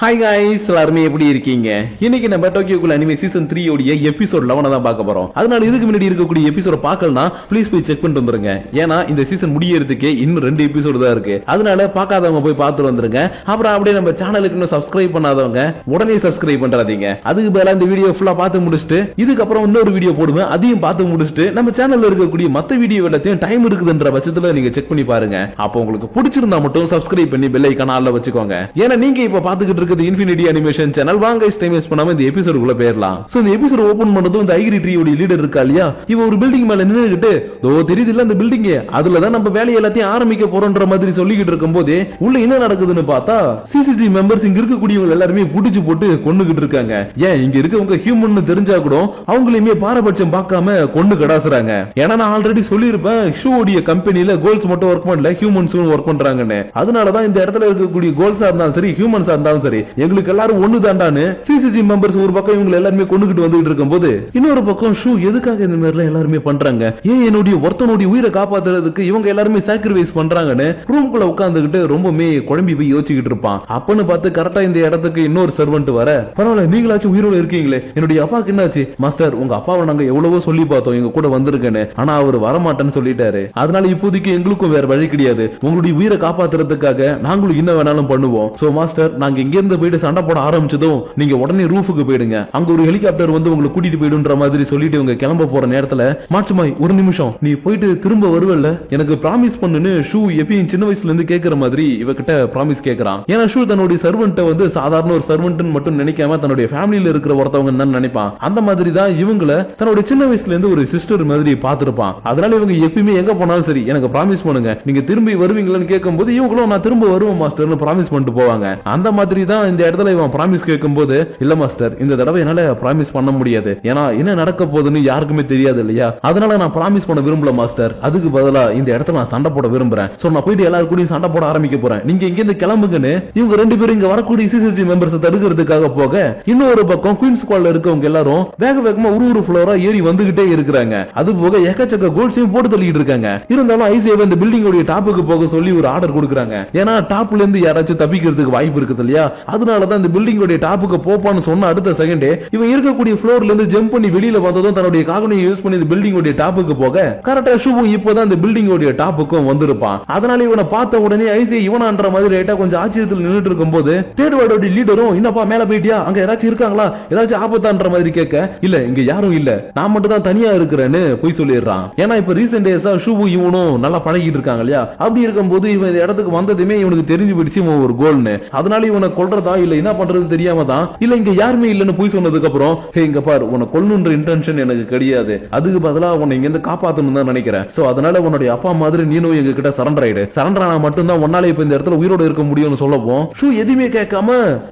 Hi guys எல்லாருமே எப்படி இருக்கீங்க? இன்னைக்கு நம்ம டோக்கியோக்குள்ள அனிமே சீசன் த்ரீ உடைய எபிசோட் லெவனை தான் பார்க்க போறோம். அதனால இதுக்கு முன்னாடி இருக்கக்கூடிய எபிசோட பார்க்கலனா ப்ளீஸ் போய் செக் பண்ணிட்டு வந்துருங்க. ஏன்னா இந்த சீசன் முடியறதுக்கு இன்னும் ரெண்டு எபிசோடு தான் இருக்கு. அதனால பார்க்காதவங்க போய் பார்த்துட்டு வந்துருங்க. அப்புறம் அப்படியே நம்ம சேனலுக்கு இன்னும் சப்ஸ்கிரைப் பண்ணாதவங்க உடனே சப்ஸ்கிரைப் பண்றாதீங்க அதுக்கு பதிலாக இந்த வீடியோ ஃபுல்லா பார்த்து முடிச்சுட்டு இதுக்கப்புறம் இன்னொரு வீடியோ போடுவேன். அதையும் பார்த்து முடிச்சுட்டு நம்ம சேனல்ல இருக்கக்கூடிய மத்த வீடியோ எல்லாத்தையும் டைம் இருக்குதுன்ற பட்சத்துல நீங்க செக் பண்ணி பாருங்க. அப்போ உங்களுக்கு பிடிச்சிருந்தா மட்டும் சப்ஸ்கிரைப் பண்ணி பெல் ஐக்கான வச்சுக்கோங்க. ஏன்னா நீங்க இப்ப பாத்துக்கிட்டு இருக்குது இன்ஃபினிட்டி அனிமேஷன் சேனல் வாங்க டைம் வேஸ்ட் பண்ணாம இந்த எபிசோடுக்குள்ள போயிடலாம். சோ இந்த எபிசோட் ஓபன் பண்ணதும் இந்த ஐகிரி ட்ரீயோட லீடர் இருக்கா இல்லையா? இவ ஒரு பில்டிங் மேல நின்னுகிட்டு தோ தெரியுது இல்ல அந்த பில்டிங் அதுல தான் நம்ம வேலையை எல்லாத்தையும் ஆரம்பிக்க போறோம்ன்ற மாதிரி சொல்லிக்கிட்டு இருக்கும் போதே உள்ள என்ன நடக்குதுன்னு பார்த்தா சிசிடி மெம்பர்ஸ் இங்க இருக்கக்கூடியவங்க எல்லாருமே புடிச்சு போட்டு கொன்னுகிட்டு இருக்காங்க. ஏன்? இங்க இருக்கவங்க ஹியூமன் தெரிஞ்சா கூட அவங்களையுமே பாரபட்சம் பார்க்காம கொன்னு கடாசுறாங்க. ஏன்னா நான் ஆல்ரெடி சொல்லியிருப்பேன் ஷூடைய கம்பெனில கோல்ஸ் மட்டும் ஒர்க் பண்ணல ஹியூமன்ஸும் ஒர்க் பண்றாங்கன்னு. அதனாலதான் இந்த இடத்துல இருக்கக்கூடிய கோல்ஸா இருந்தாலும் சரி ஹியூமன்ஸா இருந்தாலும் சரி எங்களுக்கு எல்லாரும் ஒண்ணு தாண்டான்னு சிசிஜி மெம்பர்ஸ் ஒரு பக்கம் இவங்க எல்லாருமே கொண்டுகிட்டு வந்துகிட்டு இருக்கும்போது இன்னொரு பக்கம் ஷூ எதுக்காக இந்த மாதிரி எல்லாம் எல்லாருமே பண்றாங்க? ஏன் என்னுடைய ஒருத்தனுடைய உயிரை காப்பாத்துறதுக்கு இவங்க எல்லாருமே சாக்ரிஃபைஸ் பண்றாங்கன்னு ரூம்குள்ள உட்காந்துக்கிட்டு ரொம்பவே குழம்பி போய் யோசிச்சுக்கிட்டு இருப்பான். அப்பன்னு பார்த்து கரெக்டா இந்த இடத்துக்கு இன்னொரு சர்வெண்ட் வர பரவாயில்ல நீங்களாச்சும் உயிரோட இருக்கீங்களே. என்னுடைய அப்பாக்கு என்னாச்சு? மாஸ்டர் உங்க அப்பாவை நாங்க எவ்வளவோ சொல்லி பார்த்தோம். எங்க கூட வந்திருக்கேன்னு. ஆனா அவர் வரமாட்டேன்னு சொல்லிட்டாரு. அதனால இப்போதைக்கு எங்களுக்கும் வேற வழி கிடையாது. உங்களுடைய உயிரை காப்பாத்துறதுக்காக நாங்களும் என்ன வேணாலும் பண்ணுவோம். சோ மாஸ்டர் நாங்க இங்க இருந்து போயிட்டு சண்டை போட ஆரம்பிச்சதும் நீங்க உடனே ரூஃபுக்கு போயிடுங்க. அங்க ஒரு ஹெலிகாப்டர் வந்து உங்களை கூட்டிட்டு போயிடுன்ற மாதிரி சொல்லிட்டு இவங்க கிளம்ப போற நேரத்துல மாட்சுமாய் ஒரு நிமிஷம். நீ போயிட்டு திரும்ப வருவல்ல? எனக்கு ப்ராமிஸ் பண்ணுன்னு ஷூ எப்பயும் சின்ன வயசுல இருந்து கேக்குற மாதிரி இவகிட்ட ப்ராமிஸ் கேக்குறான். ஏன்னா ஷூ தன்னுடைய சர்வெண்ட்டை வந்து சாதாரண ஒரு சர்வெண்ட் மட்டும் நினைக்காம தன்னுடைய ஃபேமிலியில இருக்கிற ஒருத்தவங்க தான் நினைப்பான். அந்த மாதிரி தான் இவங்கள தன்னுடைய சின்ன வயசுல இருந்து ஒரு சிஸ்டர் மாதிரி பார்த்திருப்பான். அதனால இவங்க எப்பயுமே எங்க போனாலும் சரி எனக்கு ப்ராமிஸ் பண்ணுங்க. நீங்க திரும்பி வருவீங்களான்னு கேட்கும்போது இவங்களும் நான் திரும்ப வருவேன் மாஸ்டர்னு ப்ராமிஸ் பண்ணிட்டு போவாங்க. அந்த மாதிரி தான் இந்த இடத்துல இவன் ப்ராமிஸ் கேட்கும்போது இல்ல மாஸ்டர் இந்த தடவை என்னால ப்ராமிஸ் பண்ண முடியாது. ஏன்னா என்ன நடக்க போகுதுன்னு யாருக்குமே தெரியாது இல்லையா? அதனால நான் ப்ராமிஸ் பண்ண விரும்பல மாஸ்டர் அதுக்கு பதிலா இந்த இடத்துல நான் சண்டை போட விரும்புறேன். சோ நான் போயிட்டு எல்லாரும் கூடயும் சண்டை போட ஆரம்பிக்க போறேன். நீங்க இங்க இருந்து கிளம்புங்கன்னு இவங்க ரெண்டு பேரும் இங்க வரக்கூடிய சிசிசி மெம்பர்ஸ் தடுக்கிறதுக்காக போக இன்னொரு பக்கம் குயின்ஸ் குவால்ல இருக்கவங்க எல்லாரும் வேக வேகமா ஒரு ஒரு ஃப்ளோரா ஏறி வந்துகிட்டே இருக்கிறாங்க. அது போக எக்கச்சக்க கோல்ஸையும் போட்டு தள்ளிட்டு இருக்காங்க. இருந்தாலும் ஐசிஏ இந்த பில்டிங்கோட டாப்புக்கு போக சொல்லி ஒரு ஆர்டர் கொடுக்குறாங்க. ஏன்னா டாப்ல இருந்து யாராச்சும் தப்பிக்கிறதுக்கு வாய்ப்பு இருக்குது இல்லையா? அதனால தான் இந்த பில்டிங்கோட டாப்புக்கு போப்பான்னு சொன்ன அடுத்த செகண்டே இவன் இருக்கக்கூடிய ஃப்ளோர்ல இருந்து ஜம்ப் பண்ணி வெளியில வந்ததும் தன்னுடைய காகனியை யூஸ் பண்ணி இந்த பில்டிங்கோட டாப்புக்கு போக கரெக்டா ஷூவும் இப்போதான் இந்த பில்டிங்கோட டாப்புக்கும் வந்திருப்பான். அதனால இவனை பார்த்த உடனே ஐசிஐ இவனான்ற மாதிரி ரைட்டா கொஞ்சம் ஆச்சரியத்தில் நின்றுட்டு இருக்கும்போது தேர்ட் வார்டோட லீடரும் என்னப்பா மேல போயிட்டியா? அங்க யாராச்சும் இருக்காங்களா? ஏதாச்சும் ஆபத்தான்ற மாதிரி கேட்க இல்ல இங்க யாரும் இல்ல. நான் மட்டும் தான் தனியா இருக்கிறேன்னு போய் சொல்லிடுறான். ஏன்னா இப்ப ரீசெண்ட் டேஸா ஷூபு இவனும் நல்லா பழகிட்டு இருக்காங்க இல்லையா? அப்படி இருக்கும்போது இவன் இந்த இடத்துக்கு வந்ததுமே இவனுக்கு தெரிஞ்சு போயிடுச்சு இவன் ஒரு கோல்னு அதனால இவனை கொல்றதா இல்ல என்ன பண்றது தெரியாம தான்? இல்ல இங்க யாருமே இல்லன்னு போய் சொன்னதுக்கு அப்புறம் ஹே இங்க பார் உன்னை கொல்லணுன்ற இன்டென்ஷன் எனக்கு கிடையாது. அதுக்கு பதிலா உன்னை இங்க இருந்து காப்பாத்தணும் தான் நினைக்கிறேன். சோ அதனால உன்னுடைய அப்பா மாதிரி நீனும் எங்க கிட்ட சரண்டர் ஆயிடு. சரண்டர் ஆனா மட்டும்தான் உன்னால இப்ப இந்த இடத்துல உயிரோட இருக்க முடியும்னு சொல்லவும் ஷூ எதுவுமே கேட்காம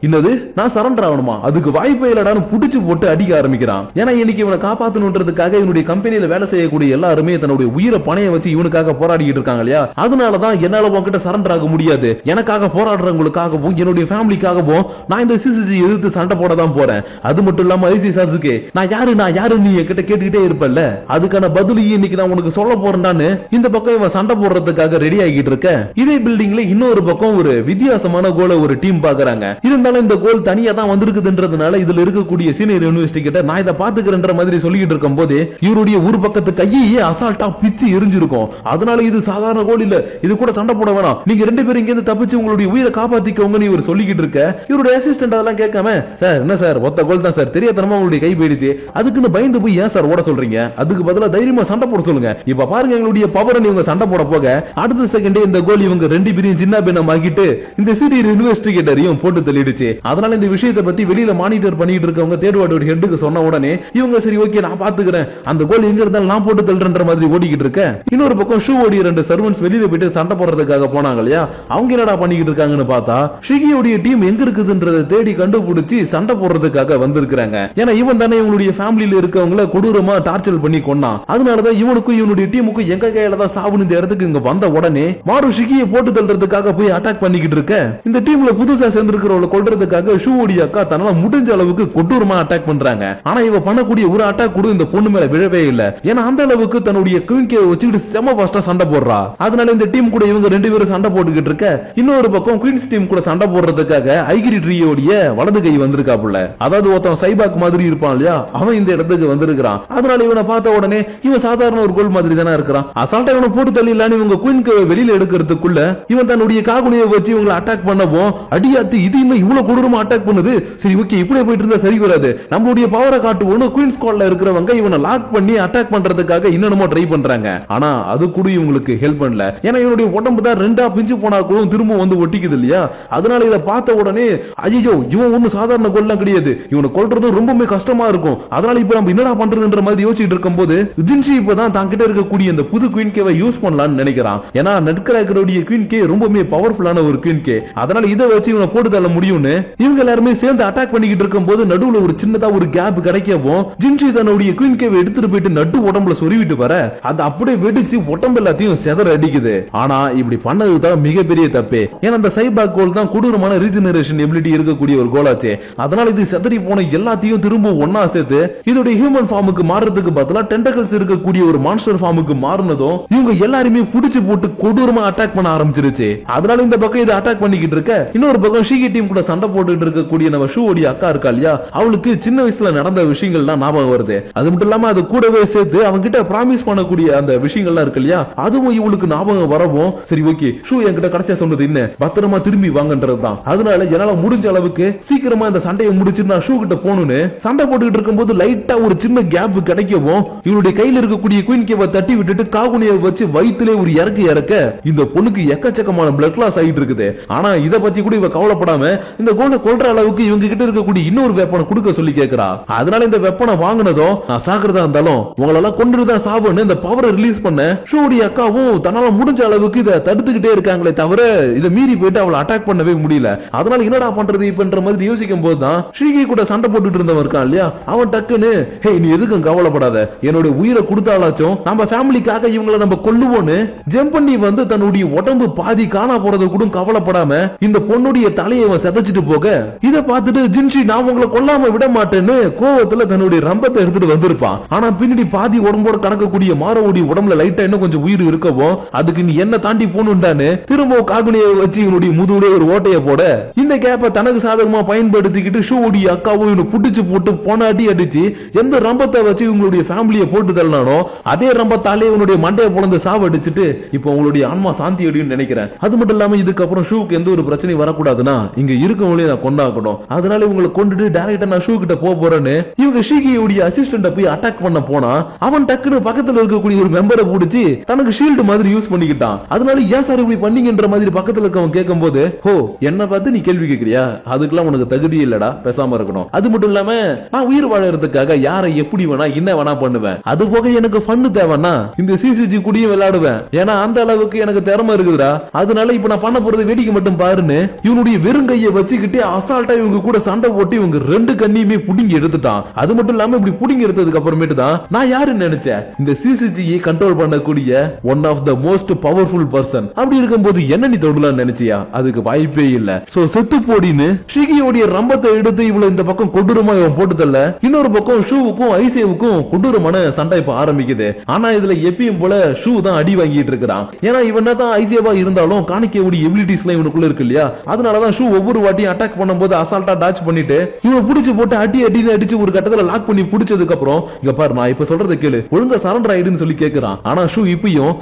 என்னது? நான் சரண்டர் ஆகணுமா? அதுக்கு வாய்ப்பே இல்லடான்னு புடிச்சு போட்டு அடிக்க ஆரம்பிக்கிறான். ஏன்னா இன்னைக்கு இவனை காப்பாத்தணுன்றதுக்காக இவனுடைய கம்பெனியில வேலை செய்யக்கூடிய எல்லாருமே தன்னுடைய உயிரை பணைய வச்சு இவனுக்காக போராடிக்கிட்டு இருக்காங்க இல்லையா? அதனாலதான் என்னால உன்கிட்ட சரண்டர் ஆக முடியாது. எனக்காக போராடுறவங்களுக்காகவும் என்னுடைய ஃபேமிலிக்கு ஃபேமிலிக்காகவும் நான் இந்த சிசிசி எதிர்த்து சண்டை போட தான் போறேன். அது மட்டும் இல்லாம ஐசி சார்ஸுக்கு நான் யாரு நான் யாரு நீ என்கிட்ட கேட்டுக்கிட்டே இருப்பல்ல? அதுக்கான பதிலையும் இன்னைக்கு நான் உனக்கு சொல்ல போறேன்டான்னு இந்த பக்கம் இவன் சண்டை போடுறதுக்காக ரெடி ஆகிட்டு இருக்க. இதே பில்டிங்ல இன்னொரு பக்கம் ஒரு வித்தியாசமான கோலை ஒரு டீம் பாக்குறாங்க. இருந்தாலும் இந்த கோல் தனியா தான் வந்திருக்குதுன்றதுனால இதுல இருக்கக்கூடிய சீனியர் இன்வெஸ்டிகேட்டர் நான் இதை பாத்துக்கிறேன்ற மாதிரி சொல்லிக்கிட்டு இருக்கும் போது இவருடைய ஒரு பக்கத்து கையே அசால்ட்டா பிச்சு எரிஞ்சிருக்கும். அதனால இது சாதாரண கோல் இல்ல. இது கூட சண்டை போட வேணாம். நீங்க ரெண்டு பேரும் இங்க இருந்து தப்பிச்சு உங்களுடைய உயிரை காப்பாத்திக்கோங்கன்னு இவர் சொல்லிக்கிட்டு இருக்க இவருடைய அசிஸ்டன்ட் அதெல்லாம் கேட்காம சார் என்ன சார்? ஒத்த கோல் தான் சார். தெரியாதனமா உங்களுடைய கை போயிடுச்சு. அதுக்குன்னு பயந்து போய் ஏன் சார் ஓட சொல்றீங்க? அதுக்கு பதிலா தைரியமா சண்டை போட சொல்லுங்க. இப்ப பாருங்க எங்களுடைய பவர் இவங்க சண்டை போட போக அடுத்த செகண்டே இந்த கோல் இவங்க ரெண்டு பேரையும் சின்ன பின்னம் ஆக்கிட்டு இந்த சிறிய இன்வெஸ்டிகேட்டரையும் போட்டு தள்ளிடுச்சு. அதனால இந்த விஷயத்தை பத்தி வெளியில மானிட்டர் பண்ணிட்டு இருக்கவங்க தேர்வாட்டோட ஹெட்டுக்கு சொன்ன உடனே இவங்க சரி ஓகே நான் பாத்துக்கிறேன். அந்த கோல் எங்க இருந்தாலும் நான் போட்டு தள்ளுறன்ற மாதிரி ஓடிக்கிட்டு இருக்க? இன்னொரு பக்கம் ஷூ ஓடி ரெண்டு சர்வன்ஸ் வெளியில போயிட்டு சண்டை போடுறதுக்காக போனாங்க இல்லையா? அவங்க என்னடா பண்ணிக்கிட்டு இருக்காங்கன்னு பார்த்தா ஷிகியோடைய டீம் எங்க இருக்குதுன்றதை தேடி கண்டுபிடிச்சு சண்டை போடுறதுக்காக வந்திருக்கிறாங்க. ஏன்னா இவன் தானே இவனுடைய ஃபேமிலியில இருக்கவங்கள கொடூரமா டார்ச்சர் பண்ணி கொன்னான். அதனாலதான் இவனுக்கும் இவனுடைய டீமுக்கும் எங்க கையில தான் சாவுன்னு இந்த இடத்துக்கு இங்க வந்த உடனே மாறு போட்டு தள்ளுறதுக்காக போய் அட்டாக் பண்ணிக்கிட்டு இருக்க. இந்த டீம்ல புதுசா சேர்ந்திருக்கிறவளை கொல்றதுக்காக ஷூவுடைய அக்கா தன்னால முடிஞ்ச அளவுக்கு கொடூரமா அட்டாக் பண்றாங்க. ஆனா இவ பண்ணக்கூடிய ஒரு அட்டாக் கூட இந்த பொண்ணு மேல விழவே இல்ல. ஏன்னா அந்த அளவுக்கு தன்னுடைய குயின்கே வச்சுக்கிட்டு செம ஃபாஸ்டா சண்டை போடுறா. அதனால இந்த டீம் கூட இவங்க ரெண்டு பேரும் சண்டை போட்டுக்கிட்டு இருக்க. இன்னொரு பக்கம் குயின்ஸ் டீம் கூட சண்டை போடுறதுக்காக ஐகிரி ட்ரீயோடைய வலது கை வந்திருக்காப்புல. அதாவது ஒருத்தன் சைபாக் மாதிரி இருப்பான் இல்லையா? அவன் இந்த இடத்துக்கு வந்திருக்கிறான். அதனால இவனை பார்த்த உடனே இவன் சாதாரண ஒரு கோல் மாதிரி தானே இருக்கிறான். அசால்ட்டா இவனை போட்டு தள்ளிடலான்னு இவங்க குயின்க்கு வெளியில எடுக்கிறதுக்குள்ள இவன் தன்னுடைய காகுனியை வச்சு இவங்களை அட்டாக் பண்ணவும் அடியாத்து இது இன்னும் இவ்வளவு கொடூரமா அட்டாக் பண்ணுது. சரி ஓகே இப்படியே போயிட்டு இருந்தா சரி வராது. நம்மளுடைய பவரை காட்டுவோம்னு குயின் ஸ்குவாட்ல இருக்கிறவங்க இவனை லாக் பண்ணி அட்டாக் பண்றதுக்காக இன்னமும் ட்ரை பண்றாங்க. ஆனா அது கூட இவங்களுக்கு ஹெல்ப் பண்ணல. ஏன்னா இவனுடைய உடம்பு தான் ரெண்டா பிஞ்சு போனா கூட திரும்ப வந்து ஒட்டிக்குது இல்லையா? அதனால இதை பார்த்த உடனே ஐயோ இவன் ஒண்ணு சாதாரண கொல்லாம் கிடையாது. இவனை கொல்றது ரொம்பவுமே கஷ்டமா இருக்கும். அதனால இப்ப நம்ம என்னடா பண்றதுன்ற மாதிரி யோசிச்சுட்டு இருக்கும்போது ஜின்சி இப்பதான் தான் கிட்ட இருக்கக்கூடிய இந்த புது குயின் கேவை யூஸ் பண்ணலாம்னு நினைக்கிறான். ஏன்னா நெட்கிராக்கருடைய குயின் கே ரொம்பவுமே பவர்ஃபுல்லான ஒரு குயின் கே அதனால இதை வச்சு இவனை போட்டு தள்ள முடியும்னு இவங்க எல்லாருமே சேர்ந்து அட்டாக் பண்ணிக்கிட்டு இருக்கும்போது நடுவுல ஒரு சின்னதா ஒரு கேப் கிடைக்கவும் ஜின்சி தன்னுடைய குயின் கேவை எடுத்துட்டு போயிட்டு நட்டு உடம்புல சொருவிட்டு வர அது அப்படியே வெடிச்சு உடம்பு எல்லாத்தையும் செதற அடிக்குது. ஆனா இப்படி பண்ணதுதான் மிகப்பெரிய தப்பு. ஏன்னா அந்த சைபாக் கோல் தான் கொடூரமான ரீஜெனரேஷன் எபிலிட்டி இருக்கக்கூடிய ஒரு கோலாச்சு அதனால இது செதறி போன எல்லாத்தையும் திரும்ப ஒன்னா சேர்த்து இதோட ஹியூமன் ஃபார்முக்கு மாறுறதுக்கு பதிலா டென்டகல்ஸ் இருக்கக்கூடிய ஒரு மான்ஸ்டர் ஃபார்முக்கு மாறினதும் இவங்க எல்லாருமே புடிச்சு போட்டு கொடூரமா அட்டாக் பண்ண ஆரம்பிச்சிருச்சு. அதனால இந்த பக்கம் இதை அட்டாக் பண்ணிக்கிட்டு இருக்க இன்னொரு பக்கம் ஷீகி டீம் கூட சண்டை போட்டுட்டு இருக்கக்கூடிய நம்ம ஷூவோடைய அக்கா இருக்கா இல்லையா? அவளுக்கு சின்ன வயசுல நடந்த விஷயங்கள்லாம் ஞாபகம் வருது. அது மட்டும் இல்லாம அது கூடவே சேர்த்து அவங்க கிட்ட ப்ராமிஸ் பண்ணக்கூடிய அந்த விஷயங்கள்லாம் இருக்கு இல்லையா? அதுவும் இவளுக்கு ஞாபகம் வரவும் சரி ஓகே ஷூ என்கிட்ட கடைசியா சொன்னது என்ன? பத்திரமா திரும்பி வாங்கன்றது தான் அதனால என்னால முடிஞ்ச அளவுக்கு சீக்கிரமா இந்த சண்டையை முடிச்சு நான் ஷூ கிட்ட போகணும்னு சண்டை போட்டுக்கிட்டு இருக்கும்போது லைட்டா ஒரு சின்ன கேப் கிடைக்கவும் இவருடைய கையில இருக்கக்கூடிய குயின் கேவை தட்டி விட்டுட்டு காகுனியை வச்சு வயிற்றுலே ஒரு இறக்கு இறக்க இந்த பொண்ணுக்கு எக்கச்சக்கமான பிளட் லாஸ் ஆகிட்டு இருக்குது. ஆனா இத பத்தி கூட இவ கவலைப்படாம இந்த கோலை கொல்ற அளவுக்கு இவங்க கிட்ட இருக்கக்கூடிய இன்னொரு வெப்பனை கொடுக்க சொல்லி கேட்கிறா அதனால இந்த வெப்பனை வாங்கினதும் நான் சாகிறதா இருந்தாலும் உங்களெல்லாம் கொண்டு தான் சாவுன்னு இந்த பவரை ரிலீஸ் பண்ண ஷோடி அக்காவும் தன்னால முடிஞ்ச அளவுக்கு இதை தடுத்துக்கிட்டே இருக்காங்களே தவிர இதை மீறி போயிட்டு அவளை அட்டாக் பண்ணவே முடியல. அதனால என்னடா பண்றது இப்பன்ற மாதிரி யோசிக்கும் போது தான் ஸ்ரீகி கூட சண்டை போட்டுட்டு இருந்தவன் இருக்கான் இல்லையா? அவன் டக்குன்னு ஹே நீ எதுக்கும் கவலைப்படாத. என்னோட உயிரை கொடுத்தாலாச்சும் நம்ம ஃபேமிலிக்காக இவங்களை நம்ம கொல்லுவோன்னு ஜெம்பண்ணி பண்ணி வந்து தன்னுடைய உடம்பு பாதி காணா போறது கூட கவலைப்படாம இந்த பொண்ணுடைய தலையை அவன் செதைச்சிட்டு போக இதை பார்த்துட்டு ஜின்ஷி நான் உங்களை கொல்லாம விட மாட்டேன்னு கோவத்துல தன்னுடைய ரம்பத்தை எடுத்துட்டு வந்திருப்பான். ஆனா பின்னாடி பாதி உடம்போட கணக்கக்கூடிய மாரவுடி உடம்புல லைட்டா இன்னும் கொஞ்சம் உயிர் இருக்கவும் அதுக்கு நீ என்ன தாண்டி போகணும்டான்னு திரும்ப காகுனியை வச்சு இவனுடைய முதுகுடைய ஒரு ஓட்டைய போட இந்த கேப்பை தனக்கு சாதகமா பயன்படுத்திக்கிட்டு ஷூவுடைய அக்காவும் இவனை புடிச்சு போட்டு போனாட்டி அடிச்சு எந்த ரம்பத்தை வச்சு இவங்களுடைய ஃபேமிலியை போட்டு தள்ளனானோ அதே ரம்பத்தாலே இவனுடைய மண்டையை பொழந்து சாவடிச்சிட்டு இப்போ உங்களுடைய ஆன்மா சாந்தி அடையும் நினைக்கிறேன். அது மட்டும் இல்லாம இதுக்கப்புறம் ஷூக்கு எந்த ஒரு பிரச்சனையும் வரக்கூடாதுன்னா இங்க இருக்கவங்களையும் நான் கொண்டாக்கணும். அதனால இவங்களை கொண்டுட்டு டைரக்டா நான் ஷூ கிட்ட போக போறேன்னு இவங்க ஷீகியுடைய அசிஸ்டண்ட போய் அட்டாக் பண்ண போனா அவன் டக்குன்னு பக்கத்துல இருக்கக்கூடிய ஒரு மெம்பரை பிடிச்சி தனக்கு ஷீல்டு மாதிரி யூஸ் பண்ணிக்கிட்டான். அதனால ஏன் சார் இப்படி பண்ணீங்கன்ற மாதிரி பக்கத்துல இருக்கவன் கேட்கும்போது ஓ என்ன பார்த்து நீ கேள்வி கேக்குறியா அதுக்கெல்லாம் உனக்கு தகுதி இல்லடா பேசாம இருக்கணும். அது மட்டும் இல்லாம நான் உயிர் வாழறதுக்காக யாரை எப்படி வேணா என்ன வேணா பண்ணுவேன். அது போக எனக்கு ஃபன்னு தேவைன்னா இந்த சிசிஜி கூடயும் விளையாடுவேன். ஏன்னா அந்த அளவுக்கு எனக்கு திறமை இருக்குதுடா. அதனால இப்ப நான் பண்ண போறது வேடிக்கை மட்டும் பாருன்னு இவனுடைய வெறும் வெறுங்கைய வச்சுக்கிட்டு அசால்ட்டா இவங்க கூட சண்டை போட்டு இவங்க ரெண்டு கண்ணியுமே புடுங்கி எடுத்துட்டான். அது மட்டும் இல்லாம இப்படி புடுங்கி எடுத்ததுக்கு அப்புறமேட்டு தான் நான் யாருன்னு நினைச்சேன்? இந்த சிசிஜியை கண்ட்ரோல் பண்ணக்கூடிய one of the most powerful person அப்படி இருக்கும்போது என்ன நீ தொடலாம் நினைச்சியா? அதுக்கு வாய்ப்பே இல்ல. சோ செத்து போடின்னு ஷிகியோடைய ரம்பத்தை எடுத்து இவ்வளவு இந்த பக்கம் கொடூரமா இவன் போட்டு தள்ள. இன்னொரு பக்கம் ஷூவுக்கும் ஐசேவுக்கும் கொடூரமான சண்டை இப்ப ஆரம்பிக்குது. ஆனா இதுல எப்பயும் போல ஷூ தான் அடி வாங்கிட்டு இருக்கிறான். ஏன்னா இவன் தான் ஐசேவா இருந்தாலும் காணிக்கையுடைய எபிலிட்டிஸ்லாம் இவனுக்குள்ள இருக்கு இல்லையா? அதனாலதான் ஷூ ஒவ்வொரு வாட்டியும் அட்டாக் பண்ணும்போது அசால்ட்டா டாச் பண்ணிட்டு இவன் புடிச்சு போட்டு அடி அடின்னு அடிச்சு ஒரு கட்டத்துல லாக் பண்ணி புடிச்சதுக்கு அப்புறம் இங்க பாரு நான் இப்ப சொல்றதை கேளு. ஒழுங்கா சரண்டர் ஆயிடுன்னு சொல்லி கேக்குறான். ஆனா ஷூ இப்பயும்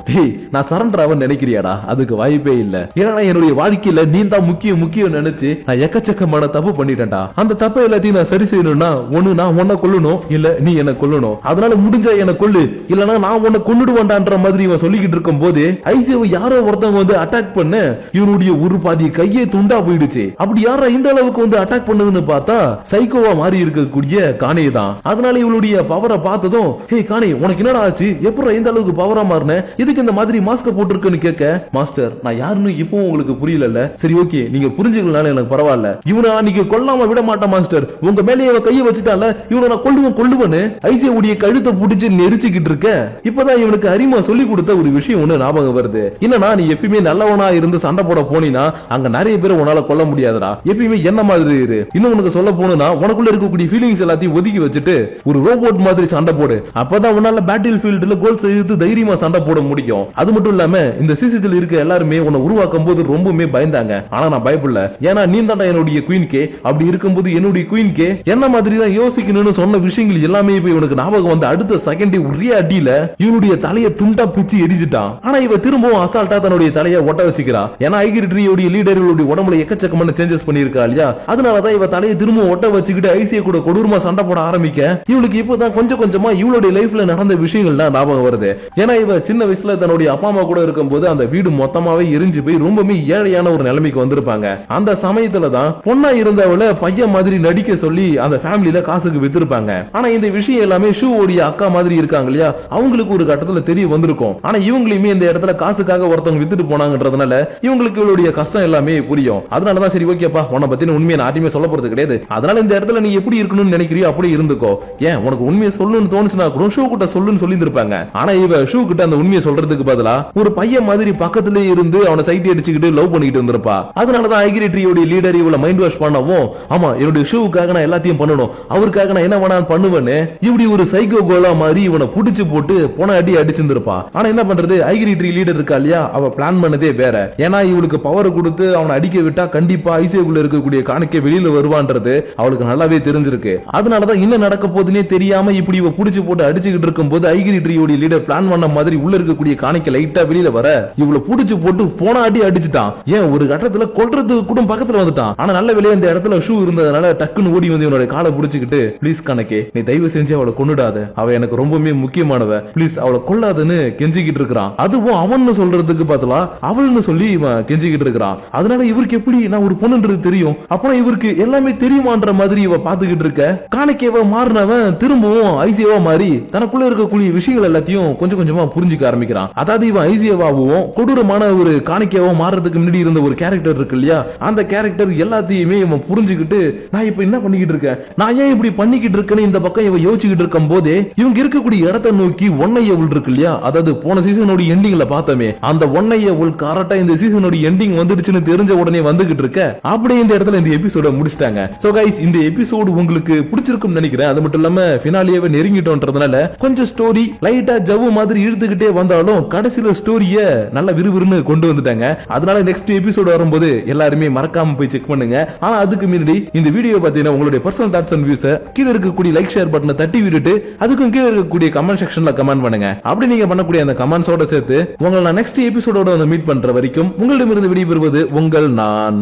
நான் சரண்டர் ஆவன் நினைக்கிறியாடா? அதுக்கு வாய்ப்பே இல்ல. ஏன்னா என்னுடைய வாழ்க்கையில நீ தான் முக்கியம் முக்கியம் நினைச்சு நான் எக்கச்சக்கமான தப்பு பண்ணிட்டேன்டா. அந்த தப்பை எல்லாத்தையும் நான் சரி செய்யணும்னா ஒண்ணு நான் உன்னை கொல்லணும் இல்ல நீ என்ன கொல்லணும். அதனால முடிஞ்சா என்ன கொல்லு இல்லனா நான் உன்னை கொன்னுடுவேன்டான்ற மாதிரி இவன் சொல்லிக்கிட்டு இருக்கும் போது ஐசிஓ யாரோ ஒருத்தவங்க வந்து அட்டாக் பண்ண இவனுடைய ஒரு பாதி கையே துண்டா போயிடுச்சு. அப்படி யாரா இந்த அளவுக்கு வந்து அட்டாக் பண்ணுதுன்னு பார்த்தா சைக்கோவா மாறி இருக்கக்கூடிய காணே தான். அதனால இவளுடைய பவரை பார்த்ததும் ஹே காணே உனக்கு என்னடா ஆச்சு? எப்படி இந்த அளவுக்கு பவரா மாறின? இதுக்கு இந்த மாதிரி மாஸ்க போட்டிருக்குன்னு கேட்க மாஸ்டர் நான் யாருன்னு இப்பவும் உங்களுக்கு புரியல சரி ஓகே நீங்க புரிஞ்சுக்கணும் புரிஞ்சுக்கலனால எனக்கு பரவாயில்ல. இவனை அன்னைக்கு கொல்லாம விட மாட்டான் மாஸ்டர். உங்க மேலே இவன் கையை வச்சுட்டால இவனை நான் கொல்லுவேன் கொல்லுவேன்னு ஐசிய உடைய கழுத்தை பிடிச்சி நெரிச்சுக்கிட்டு இருக்க இப்பதான் இவனுக்கு அரிமா சொல்லி கொடுத்த ஒரு விஷயம் ஒண்ணு ஞாபகம் வருது. என்னன்னா நீ எப்பயுமே நல்லவனா இருந்து சண்டை போட போனீனா அங்க நிறைய பேர் உன்னால கொல்ல முடியாதுடா. எப்பயுமே என்ன மாதிரி இரு. இன்னும் உனக்கு சொல்ல போனா உனக்குள்ள இருக்கக்கூடிய ஃபீலிங்ஸ் எல்லாத்தையும் ஒதுக்கி வச்சுட்டு ஒரு ரோபோட் மாதிரி சண்டை போடு. அப்பதான் உன்னால பேட்டில் ஃபீல்டுல கோல் செய்து தைரியமா சண்டை போட முடியும். அது மட்டும் இல்லாம இந்த சிசிஜில் இருக்க எல்லாருமே உன்னை உருவாக்கும் போது ரொம்பவுமே பயந்தாங்க. ஆனா நான் பயப்படல. ஏன்னா நீ தாண்டா என்னுடைய குயின்கே அப்படி இருக்கும்போது என்னுடைய குயின்கே என்ன மாதிரி தான் யோசிக்கணும்னு சொன்ன விஷயங்கள் எல்லாமே இப்ப இவனுக்கு ஞாபகம் வந்து அடுத்த செகண்ட் ஒரே அடியில இவனுடைய தலையை துண்டா பிச்சு எரிஞ்சிட்டான். ஆனா இவ திரும்பவும் அசால்ட்டா தன்னுடைய தலையை ஒட்ட வச்சுக்கிறா. ஏன்னா ஐகிரிட்ரியோடைய லீடர்களுடைய உடம்புல எக்கச்சக்கமான சேஞ்சஸ் பண்ணிருக்கா இல்லையா? அதனாலதான் இவ தலையை திரும்பவும் ஒட்ட வச்சுக்கிட்டு ஐசிய கூட கொடூரமா சண்டை போட ஆரம்பிக்க. இவளுக்கு இப்பதான் கொஞ்சம் கொஞ்சமா இவளுடைய லைஃப்ல நடந்த விஷயங்கள் தான் ஞாபகம் வருது. ஏன்னா இவ சின்ன வயசுல தன்னுடைய அப்பா அம்மா கூட இருக்கும்போது அந்த வீடு மொத்தமாவே எரிஞ்சு போய் ரொம்பவே ஏழையான ஒரு நிலைமைக்கு வந்திருப்பாங்க. அந்த சமயத்துல தான் பொண்ணா இருந்தவள பையன் மாதிரி நடிக்க சொல்லி அந்த ஃபேமிலியில காசுக்கு வித்திருப்பாங்க. ஆனா இந்த விஷயம் எல்லாமே ஷூவோடைய அக்கா மாதிரி இருக்காங்க இல்லையா? அவங்களுக்கு ஒரு கட்டத்துல தெரிய வந்திருக்கும். ஆனா இவங்களையுமே இந்த இடத்துல காசுக்காக ஒருத்தவங்க வித்துட்டு போனாங்கன்றதுனால இவங்களுக்கு இவளுடைய கஷ்டம் எல்லாமே புரியும். அதனாலதான் சரி ஓகேப்பா உன்னை பத்தின உண்மையை நான் யார்ட்டையுமே சொல்ல போறது கிடையாது. அதனால இந்த இடத்துல நீ எப்படி இருக்கணும்னு நினைக்கிறியோ அப்படி இருந்துக்கோ. ஏன் உனக்கு உண்மையை சொல்லணும்னு தோணுச்சுனா கூட ஷூ கிட்ட சொல்லுன்னு சொல்லி இருந்திருப்பாங்க ஆனா இவ ஷூ கிட்ட அந்த உண்மையை சொல்றதுக்கு பதிலா ஒரு பையன் மாதிரி பக்கத்துல இருந்து அவனை சைட் அடிச்சுக்கிட்டு லவ் பண்ணிக்கிட்டு இருந்திருப்பா. அதனாலதான் ஐகிரி ட்ரீயோட லீடர் இவள மைண்ட் வாஷ் பண்ணவும் ஆமா என்னுடைய ஷூவுக்காக நான் எல்லாத்தையும் பண்ணணும். அவருக்காக நான் என்ன வேணா பண்ணுவேன்னு இப்படி ஒரு சைக்கோ கோலா மாதிரி இவனை புடிச்சு போட்டு போன அடி அடிச்சிருந்திருப்பா. ஆனா என்ன பண்றது? ஐகிரிட்ரி லீடர் இருக்கா இல்லையா? அவ பிளான் பண்ணதே வேற. ஏன்னா இவளுக்கு பவர் கொடுத்து அவனை அடிக்க விட்டா கண்டிப்பா ஐசிஐக்குள்ள இருக்கக்கூடிய காணிக்க வெளியில வருவான்றது அவளுக்கு நல்லாவே தெரிஞ்சிருக்கு. அதனாலதான் என்ன நடக்க போதுன்னே தெரியாம இப்படி இவ புடிச்சு போட்டு அடிச்சுக்கிட்டு இருக்கும் போது ஐகிரிட்ரியோட லீடர் பிளான் பண்ண மாதிரி உள்ள இருக்கக்கூடிய காணிக்க லைட்டா வெளியில வர இவளை புடிச்சு போட்டு போன அடி அடிச்சுட்டான். ஏன் ஒரு கட்டத்துல கொல்றதுக்கு கூட பக்கத்துல வந்துட்டான். ஆனா நல்ல வெளியே இந்த இடத்துல ஷூ இருந்ததுனால டக்குன்னு ஓடி வந்து இவனோட காலை புடிச்சுக்கிட்டு ப்ளீஸ் கணக்கே நீ தயவு செஞ்சு அவளை கொண்டுடாத அவ எனக்கு ரொம்பவுமே முக்கியமானவ. ப்ளீஸ் அவளை கொள்ளாதன்னு கெஞ்சிக்கிட்டு இருக்கிறான். அதுவும் அவன்னு சொல்றதுக்கு பதிலா அவள்னு சொல்லி இவன் கெஞ்சிக்கிட்டு இருக்கிறான். அதனால இவருக்கு எப்படி நான் ஒரு பொண்ணுன்றது தெரியும்? அப்புறம் இவருக்கு எல்லாமே தெரியுமான்ற மாதிரி இவ பாத்துக்கிட்டு இருக்க. காணிக்கேவ மாறினவன் திரும்பவும் ஐசியவா மாறி தனக்குள்ள இருக்கக்கூடிய விஷயங்கள் எல்லாத்தையும் கொஞ்சம் கொஞ்சமா புரிஞ்சுக்க ஆரம்பிக்கிறான். அதாவது இவன் ஐசியவாவும் கொடூரமான ஒரு காணிக்கையாவும் மாறுறதுக்கு முன்னாடி இருந்த ஒரு கேரக்டர் இருக்கு இல்லையா? அந்த கேரக்டர் எல்லாத்தையுமே இவன் புரிஞ்சுக்கிட்டு நான் இப்ப என்ன பண்ணிக்கிட்டு இருக்கேன்? நான் ஏன் இப்படி பண்ணிக்கிட்டு இருக்கேன்னு இந்த பக்கம் இவன் யோசிச்சுக்கிட்டு இருக்கும் போதே இவங்க இருக்கக்கூடிய இடத்தை நோக்கி ஒன்னைய உள் இருக்கு இல்லையா? அதாவது போன சீசனோட எண்டிங்ல பார்த்தோமே அந்த ஒன்னைய உள் கரெக்டா இந்த சீசனோட எண்டிங் வந்துடுச்சுன்னு தெரிஞ்ச உடனே வந்துகிட்டு இருக்க அப்படியே இந்த இடத்துல இந்த எபிசோட முடிச்சிட்டாங்க. சோ கைஸ் இந்த எபிசோடு உங்களுக்கு பிடிச்சிருக்கும் நினைக்கிறேன். அது மட்டும் இல்லாம பினாலியாவே நெருங்கிட்டோன்றதுனால கொஞ்சம் ஸ்டோரி லைட்டா ஜவ்வு மாதிரி இழுத்துக்கிட்டே வந்தாலும் கடைசியில ஸ்டோரிய நல்ல விறுவிறுன்னு கொண்டு வந்துட்டாங்க. அதனால நெக்ஸ்ட் எபிசோடு வரும்போது எல்லாருமே மறக்காம போய் செக் பண்ணுங்க. ஆனா அதுக்கு முன்னாடி இந்த வீடியோ பாத்தீங்கன்னா உங்களுடைய பர்சனல் தாட்ஸ் அண்ட் வியூஸ் கீழே இருக்கக்கூடிய லைக் ஷேர் பட்டனை தட்டி விட்டுட்டு அதுக்கும் கீழே இருக்கக்கூடிய கமெண்ட் செக்ஷன்ல கமெண்ட் பண்ணுங்க. அப்படி நீங்க பண்ணக்கூடிய அந்த கமெண்ட்ஸோட சேர்த்து உங்களை நான் நெக்ஸ்ட் எபிசோடோட வந்து மீட் பண்ற வரைக்கும் உங்களிடமிருந்து விடைபெறுவது உங்கள் நான்.